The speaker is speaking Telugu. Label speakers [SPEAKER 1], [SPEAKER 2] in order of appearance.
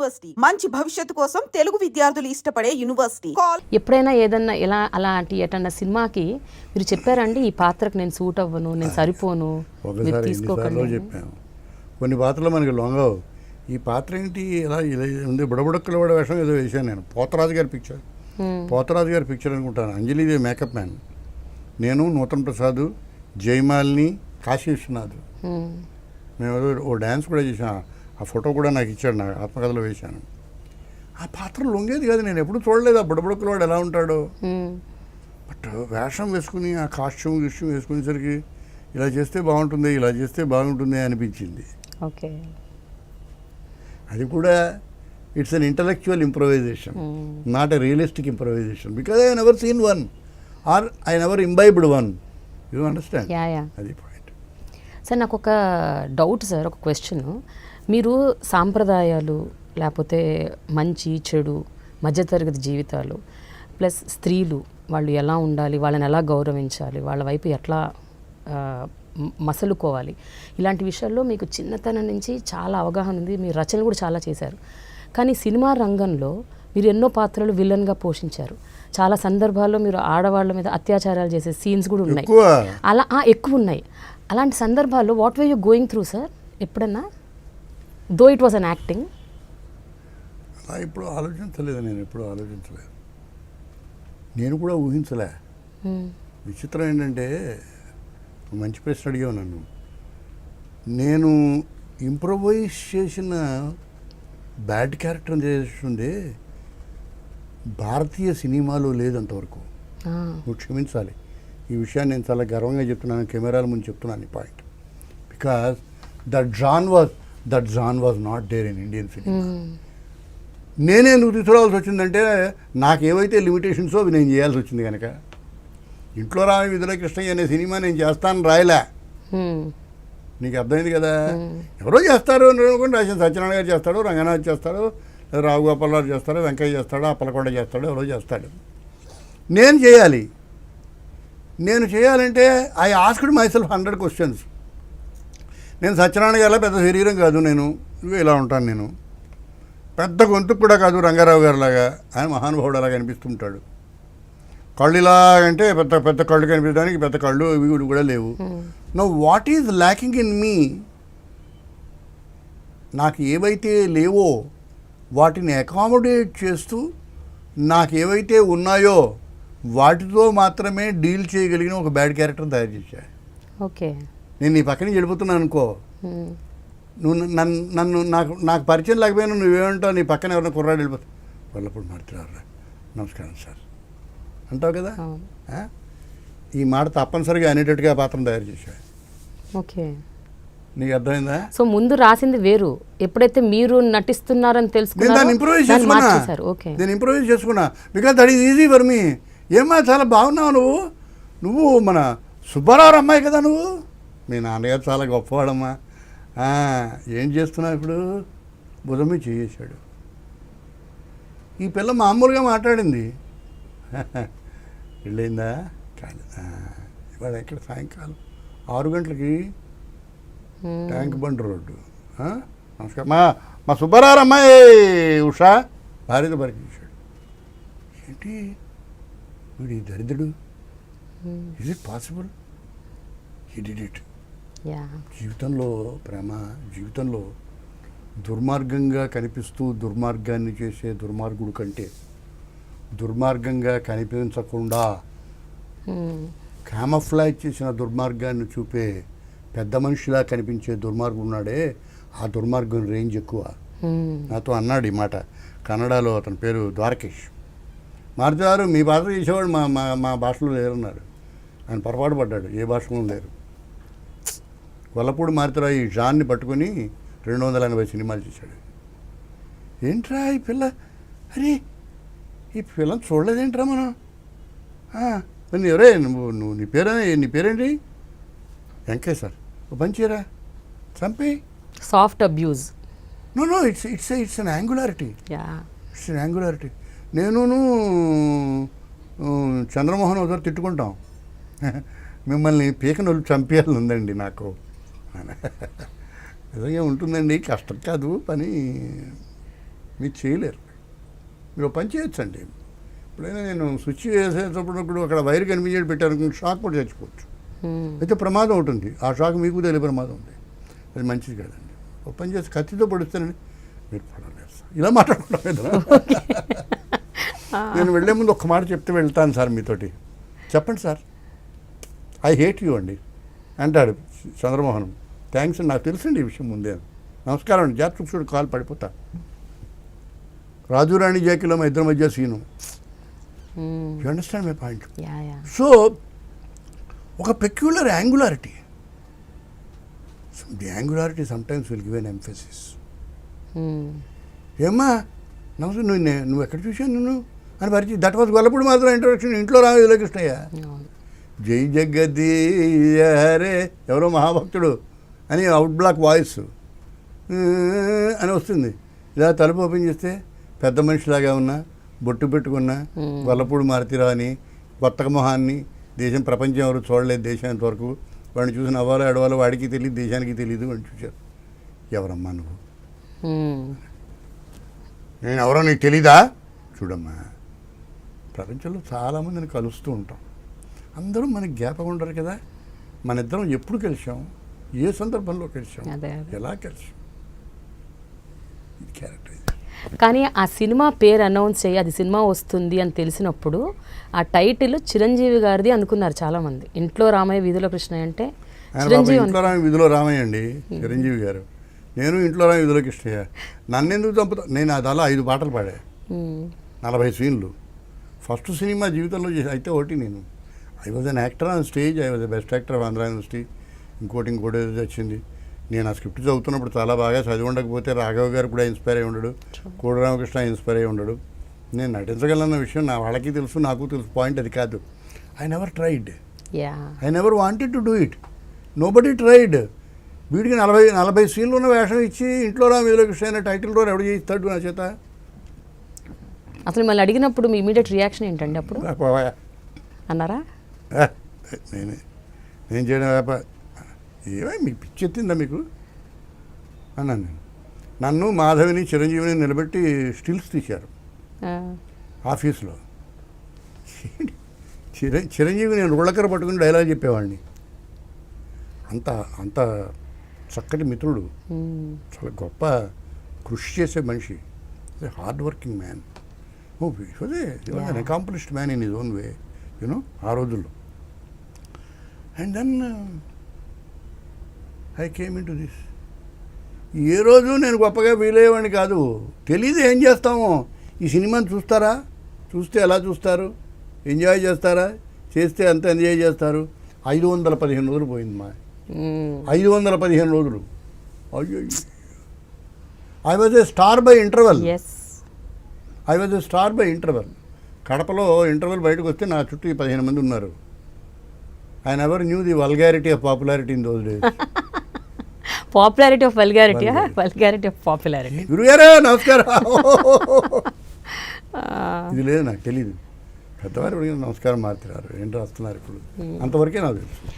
[SPEAKER 1] యూనివర్సిటీ. మంచి భవిష్యత్తు కోసం తెలుగు విద్యార్థులు ఇష్టపడే యూనివర్సిటీ. కాల్
[SPEAKER 2] ఎప్పుడైనా ఏదన్నా ఇలా అలాంటి ఎటన్నా సినిమాకి మీరు చెప్పారండి ఈ పాత్రకు నేను సూట్ అవ్వను నేను సరిపోను మీరు తీసుకోకండి
[SPEAKER 3] చెప్పాము. కొన్ని పాత్రలు మనకి లొంగవు. ఈ పాత్ర ఏంటి? ఇలా ఇలా ఉంది. బుడబుడక్కల కూడా వేషం ఏదో వేసాను నేను. పోతరాజు గారి పిక్చర్. పోతరాజు గారి పిక్చర్ అనుకుంటాను. Anjalidevi makeup man. నేను నూతన్ ప్రసాద్ జయమాలిని కాశీ విశ్వనాథ్. మేము ఏదో ఓ డ్యాన్స్ కూడా చేసాం ఆ ఫోటో కూడా నాకు ఇచ్చాడు నాకు ఆత్మకథలో వేశాను. ఆ పాత్ర లొంగేది కాదు నేను ఎప్పుడు చూడలేదు. ఆ బుడబుడక్కల వాడు ఎలా ఉంటాడో. బట్ వేషం వేసుకుని ఆ కాస్ట్యూమ్ గిస్ట్యూమ్ వేసుకునేసరికి ఇలా చేస్తే బాగుంటుంది ఇలా చేస్తే బాగుంటుంది అనిపించింది.
[SPEAKER 2] ఓకే.
[SPEAKER 3] అది కూడా it's an intellectual improvisation not a realistic improvisation. Because I never seen one or I never imbibed one. You understand? అది పాయింట్.
[SPEAKER 2] సార్ నాకు ఒక డౌట్ సార్ ఒక క్వశ్చన్. మీరు సాంప్రదాయాలు లేకపోతే మంచి చెడు మధ్యతరగతి జీవితాలు ప్లస్ స్త్రీలు వాళ్ళు ఎలా ఉండాలి వాళ్ళని ఎలా గౌరవించాలి వాళ్ళ వైపు ఎట్లా మసలుకోవాలి ఇలాంటి విషయాల్లో మీకు చిన్నతనం నుంచి చాలా అవగాహన ఉంది మీరు రచనలు కూడా చాలా చేశారు. కానీ సినిమా రంగంలో మీరు ఎన్నో పాత్రలు విలన్గా పోషించారు. చాలా సందర్భాల్లో మీరు ఆడవాళ్ళ మీద అత్యాచారాలు చేసే సీన్స్ కూడా ఉన్నాయి. అలా ఎక్కువ ఉన్నాయి. అలాంటి సందర్భాల్లో what way you going through sir? ఎప్పుడన్నా? Though it was an acting
[SPEAKER 3] అలా ఇప్పుడు ఆలోచించలేదు నేను ఎప్పుడు ఆలోచించలేదు. నేను కూడా ఊహించలే. విచిత్రం ఏంటంటే మంచి ప్రశ్న అడిగావు నన్ను. నేను ఇంప్రొవైజ్ చేసిన బ్యాడ్ క్యారెక్టర్ చేస్తుండే భారతీయ సినిమాలో లేదు అంతవరకు. నువ్వు క్షమించాలి. ఈ విషయాన్ని నేను చాలా గర్వంగా చెప్తున్నాను కెమెరాల ముందు చెప్తున్నాను ఈ point. Because that genre was that genre was not there in Indian film నేనే ఎందుకు తీసుకురావాల్సి వచ్చిందంటే నాకు ఏవైతే లిమిటేషన్సో అవి నేను చేయాల్సి వచ్చింది కనుక ఇంట్లో రామి విధుల కృష్ణయ్య అనే సినిమా నేను చేస్తాను రాయలే. నీకు అర్థమైంది కదా? ఎవరో చేస్తారు అని అనుకుంటే రాసిన సత్యనారాయణ గారు చేస్తాడు రంగనాథ్ చేస్తాడు రావు గోపాలరావు చేస్తాడు వెంకయ్య చేస్తాడు అప్పలకొండ చేస్తాడు ఎవరో చేస్తాడు. నేను చేయాలి. నేను చేయాలంటే I asked myself hundred questions నేను సత్యనారాయణ గారిలా పెద్ద శరీరం కాదు నేను ఇలా ఉంటాను నేను. పెద్ద గొంతు కూడా కాదు రంగారావు గారిలాగా. ఆయన మహానుభావుడు అలాగా అనిపిస్తుంటాడు. కళ్ళు ఇలాగంటే పెద్ద పెద్ద కళ్ళు కనిపించడానికి పెద్ద కళ్ళు ఇవి కూడా- కూడా లేవు. No what is lacking in me నాకు ఏవైతే లేవో వాటిని అకామిడేట్ చేస్తూ నాకు ఏవైతే ఉన్నాయో వాటితో మాత్రమే డీల్ చేయగలిగిన ఒక బ్యాడ్ క్యారెక్టర్ తయారు చేశా.
[SPEAKER 2] ఓకే.
[SPEAKER 3] నేను నీ పక్కన వెళ్ళిపోతున్నాను అనుకో నువ్వు నన్ను నన్ను నాకు నాకు పరిచయం లేకపోయినా నువ్వేమంటావు? నీ పక్కన ఎవరైనా కుర్రాడు వెళ్ళిపోతావు వాళ్ళప్పుడు మాట్లాడరా నమస్కారం సార్. అంటావు కదా? ఈ మాట తప్పనిసరిగా అనేటట్టుగా పాత్ర తయారు చేశా
[SPEAKER 2] ఓకే.
[SPEAKER 3] నీకు అర్థమైందా?
[SPEAKER 2] సో ముందు రాసింది వేరు. ఎప్పుడైతే మీరు నటిస్తున్నారని
[SPEAKER 3] నేను దాన్ని
[SPEAKER 2] తెలుసుకున్నారో
[SPEAKER 3] ఇంప్రూవైజ్ చేసుకున్నా.
[SPEAKER 2] ఓకే.
[SPEAKER 3] నేను ఇంప్రూవైజ్ చేసుకున్నా. Because that is easy for me ఏమ్మా చాలా బాగున్నావు నువ్వు. నువ్వు మన సుబ్బారావు అమ్మాయి కదా నువ్వు. మీ నాన్నగారు చాలా గొప్పవాడమ్మా. ఏం చేస్తున్నావు ఇప్పుడు? భుజం మీద చేసాడు ఈ పిల్ల మామూలుగా మాట్లాడింది. వెళ్ళిందా కాదు. ఆ, ఇవాళ ఎక్కడ? సాయంకాలం ఆరు గంటలకి ట్యాంక్ బండ్ రోడ్డు? నమస్కారం. మా మా సుబ్బారావు అమ్మాయి ఉషా భార్యతో పరిచయించాడు ఏంటి? వీడు దరిద్రుడు? It possible he did it
[SPEAKER 2] yeah
[SPEAKER 3] జీవితంలో ప్రేమ జీవితంలో దుర్మార్గంగా కనిపిస్తూ దుర్మార్గాన్ని చేసే దుర్మార్గుడు కంటే దుర్మార్గంగా కనిపించకుండా క్యామఫ్లాజ్ చేసిన దుర్మార్గాన్ని చూపే పెద్ద మనిషిలా కనిపించే దుర్మార్గుడు ఉన్నాడే. ఆ దుర్మార్గం రేంజ్ ఎక్కువ. నాతో అన్నాడు ఈ మాట. కన్నడలో అతని పేరు ద్వారకేష్. మారుతారు మీ భాష చేసేవాడు మా మా మా భాషలో లేరన్నారు. ఆయన పొరపాటు పడ్డాడు. ఏ భాషలో లేరు. గొల్లపూడి మారుతారావు ఈ జాన్ని పట్టుకొని రెండు వందల ఎనభై సినిమాలు చేశాడు. ఏంట్రా ఈ పిల్ల? అరే ఈ పిల్లని చూడలేదేంట్రా మనం? మరి ఎవరే నువ్వు నువ్వు నీ పేరే నీ పేరేంటి? వెంకయ్య సార్. చేయరా? చంపి.
[SPEAKER 2] Soft abuse
[SPEAKER 3] no no it's it's it's an angularity
[SPEAKER 2] yeah
[SPEAKER 3] it's an angularity నేనును ఆ, చంద్రమోహన్ ఒకసారి తిట్టుకుంటాం. మిమ్మల్ని పీకనొల్లు చంపేయాలని ఉందండి నాకు. నిజంగా ఉంటుందండి కష్టం కాదు పని మీరు చేయలేరు. మీరు పని చేయొచ్చండి. ఎప్పుడైనా నేను స్విచ్ వేసేటప్పుడు ఇప్పుడు అక్కడ వైర్ కనిపించేది పెట్టాను షాక్ పడి చచ్చిపోవచ్చు. అయితే ప్రమాదం ఉంటుంది ఆ షాక్ మీకు తెలియ ప్రమాదం ఉంది. అది మంచిది కాదండి. ఒక పని చేసి కత్తితో పడిస్తేనండి మీరు పడలేరు సార్. ఇలా మాట్లాడుకుంటాం నేను వెళ్ళే ముందు ఒక్క మాట చెప్తే వెళ్తాను సార్ మీతోటి. చెప్పండి సార్. ఐ హేట్ యూ అండి. అంటాడు చంద్రమోహన్. థ్యాంక్స్ అండి నాకు తెలుసండి ఈ విషయం ముందే. నమస్కారం అండి. జాత్ చూడు కాలు పడిపోతా. రాజు రాణి జాకిలో మా ఇద్దరి మధ్య scene. You understand my point so ఒక peculiar angularity the angularity sometimes will give an emphasis
[SPEAKER 2] hmm.
[SPEAKER 3] ఏమ్మా? నమస్తే నువ్వు నువ్వు ఎక్కడ చూశాను నువ్వు అని పరిచి దట్ వాజ్ గొల్లపూడి మాత్రం ఇంట్రొడక్షన్ ఇంట్లో రామ కృష్ణయ్య
[SPEAKER 2] అవును.
[SPEAKER 3] జై జగదీయ హరే ఎవరో మహాభక్తుడు అని అవుట్ బ్లాక్ వాయిస్ అని వస్తుంది. ఇలా తలుపు ఓపెన్ చేస్తే పెద్ద మనిషిలాగా ఉన్నా బొట్టు పెట్టుకున్నా. గొల్లపూడి మారుతిరావు అని కొత్త మొహాన్ని దేశం ప్రపంచం ఎవరు చూడలేదు దేశం ఇంతవరకు వాడిని చూసి నవ్వాలో ఎడవాలో వాడికి తెలియదు దేశానికి తెలియదు వాడిని చూశారు. ఎవరమ్మా నువ్వు. నేను ఎవరో నీకు తెలీదా? చూడమ్మా. ప్రపంచంలో చాలామందిని కలుస్తూ ఉంటాం. అందరూ మనకి జ్ఞాపకం ఉండరు కదా. మన ఇద్దరం ఎప్పుడు కలిసాం ఏ సందర్భంలో కలిసాం. ఎలా కలిసాం ఇది క్యారెక్టర్ ఇది
[SPEAKER 2] కానీ ఆ సినిమా పేరు అనౌన్స్ చేయి అది సినిమా వస్తుంది అని తెలిసినప్పుడు ఆ టైటిల్ చిరంజీవి గారిది అనుకున్నారు చాలా మంది ఇంట్లో రామయ్య వీధిలో కృష్ణ అంటే చిరంజీవి
[SPEAKER 3] ఇంట్లో రామి విధిలో రామయ్య అండి చిరంజీవి గారు. నేను ఇంట్లో రామి విధిలో కృష్ణయ్య. నన్ను ఎందుకు చంపుతా? నేను అది అలా ఐదు పాటలు పాడా. నలభై సీన్లు. ఫస్ట్ సినిమా జీవితంలో చేసి అయితే ఒకటి నేను. I was an actor on stage I was best actor of Andhra university ఇంకోటి ఇంకోటి వచ్చింది. నేను ఆ స్క్రిప్ట్ చదువుతున్నప్పుడు చాలా బాగా చదివి ఉండకపోతే రాఘవ గారు కూడా ఇన్స్పైర్ అయి ఉండడు. కోడి రామకృష్ణ ఇన్స్పైర్ అయి ఉండడు. నేను నటించగలన్న విషయం నా వాళ్ళకి తెలుసు నాకు తెలుసు. పాయింట్ అది కాదు. I never tried
[SPEAKER 2] yeah
[SPEAKER 3] I never wanted to do it nobody tried వీడికి నలభై నలభై సీన్లు ఉన్న వేషం ఇచ్చి ఇంట్లో రా వీధిలో కృష్ణ అనే టైటిల్ రోల్ ఎవడు చేయిస్తాడు నా చేత?
[SPEAKER 2] అసలు మళ్ళీ అడిగినప్పుడు మీ ఇమీడియట్ రియాక్షన్ ఏంటండి అప్పుడు. అన్నారా?
[SPEAKER 3] నేనే నేను చేయడం వ్యాపార ఏమై మీకు పిచ్చి ఎత్తిందా మీకు? అన్నాను నేను. నన్ను మాధవిని చిరంజీవిని నిలబెట్టి స్టిల్స్ తీశారు. ఆఫీస్లో. చిర చిరంజీవి నేను రుళ్ళకర పట్టుకుని డైలాగ్ చెప్పేవాడిని. అంత అంత చక్కటి మిత్రుడు. చాలా గొప్ప కృషి చేసే మనిషి. Hard working man oh. Accomplished man in his own way you know ఆ రోజుల్లో. And then I came into this a రోజు నేను గొప్పగా ఫీల్ అయ్యేవాడిని కాదు. తెలీదు ఏం చేస్తామో. ఈ సినిమాని చూస్తారా? చూస్తే ఎలా చూస్తారు? ఎంజాయ్ చేస్తారా? చేస్తే అంత ఎంజాయ్ చేస్తారు? ఐదు వందల పదిహేను రోజులు పోయింది మా. ఐదు వందల పదిహేను రోజులు. అయ్యో I was a star by interval I was a star by interval కడపలో ఇంటర్వెల్ బయటకు వస్తే నా చుట్టూ పదిహేను మంది ఉన్నారు. I never knew the vulgarity of popularity in those days
[SPEAKER 2] popularity of vulgarity. Vulgarity of popularity
[SPEAKER 3] గురుగారా నమస్కారం ఇది లేదు నాకు తెలియదు పెద్దవారు నమస్కారం మార్చారు ఏంటి రాస్తున్నారు ఇప్పుడు. అంతవరకే నాకు తెలుసు.